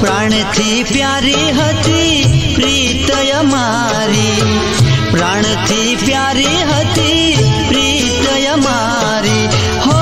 પ્રાણથી પ્યારી હતી પ્રીતય મારી. પ્રાણથી પ્યારી હતી પ્રીતય મારી. હો,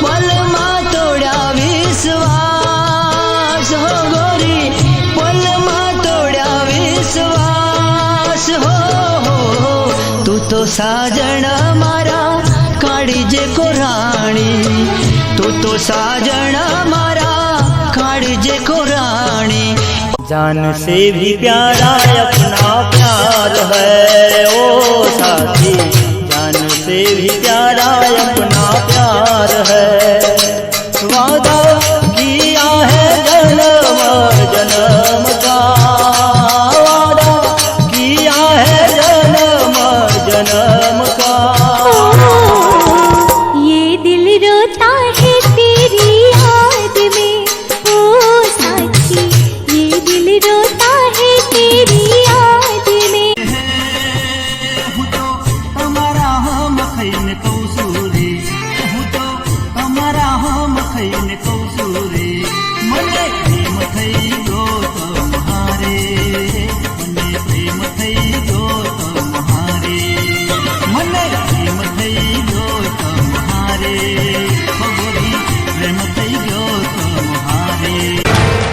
પલમાં તોડ્યા વિશ્વાસ. હો, ગોરી, પલમાં તોડ્યા વિશ્વાસ. હો. તું તો સાજણ મારા કાળીજે કોરાણી. તું તો સાજણ મારા जान से भी प्यारा अपना प्यार है ओ साथी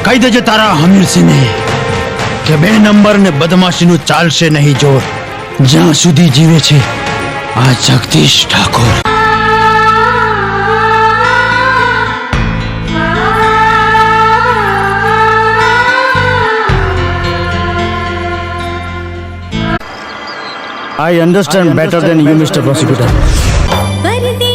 કહી દેજે તારા હમીરસિંહને કે બે નંબર ને બદમાશીનું ચાલશે નહીં જોર જ્યાં સુધી જીવે છે આ Jagdish Thakor I understand better than you, Mr. Prosecutor.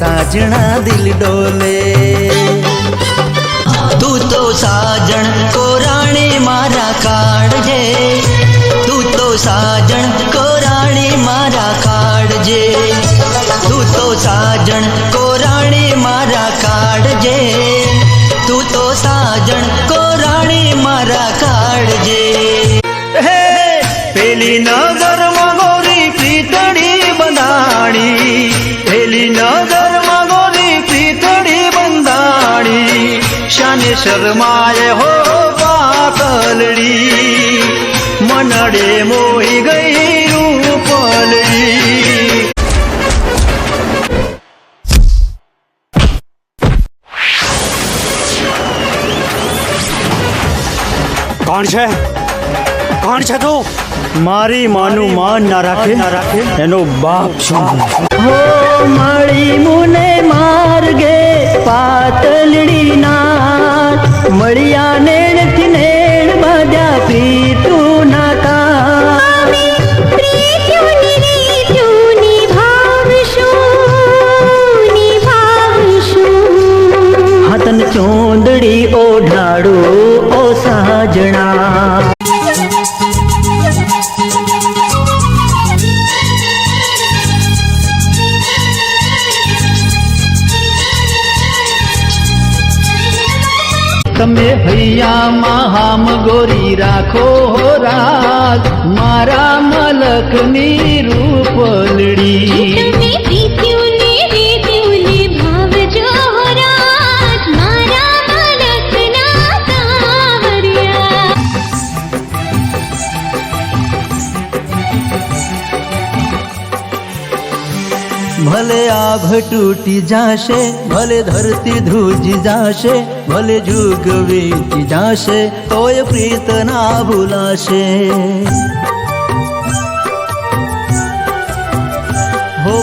साजना दिल डोले। तू तो साजन को राणे मारा काड जे। तू तो साजन को राणे मारा काड जे। तू तो साजन को राणे मारा काड जे। तू तो साजन को राणे मारा काड जे। हे, पेली नज़र मगोरी पीतड़ी बनाणी पेली नज़र શાને શરમાએ હો પાતલડી મનડે મોહી ગઈ રૂપલડી. કોણ છે? કોણ છે તું? મારી માનું માન ના રાખે. ના રાખે. એનો બાપ છું હો મળી મુને માર્ગે પાતલડી ના મળ્યા નેણથી નેણ બાજા પ્રીતું ના તા હાથન ચોંદડી ઓઢાડું. તમે હૈયામાં હામ ગોરી રાખો રાજ. મારા મલકની રૂપલડી ભલે આભ તૂટી જાશે, ભલે ધરતી ધ્રુજી જાશે, ભલે જુગ વીતી જાશે, તોય પ્રીત ના ભૂલાશે.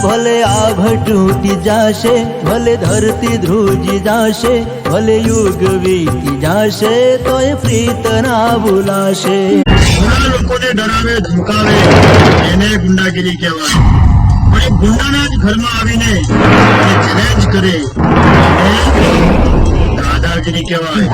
ભલે આભ તૂટી જાશે, ભલે ધરતી ધ્રુજી જાશે, ભલે યુગ વીતી જાશે, તોય પ્રીત ના ભૂલાશે. લોકોને ડરાવે, ધમકાવે, એને ગુંડાગીરી કહેવાય. પણ ગુંડાના જ ઘરમાં આવીને એ ચેલેન્જ કરે. દાદાગીરી કહેવાય.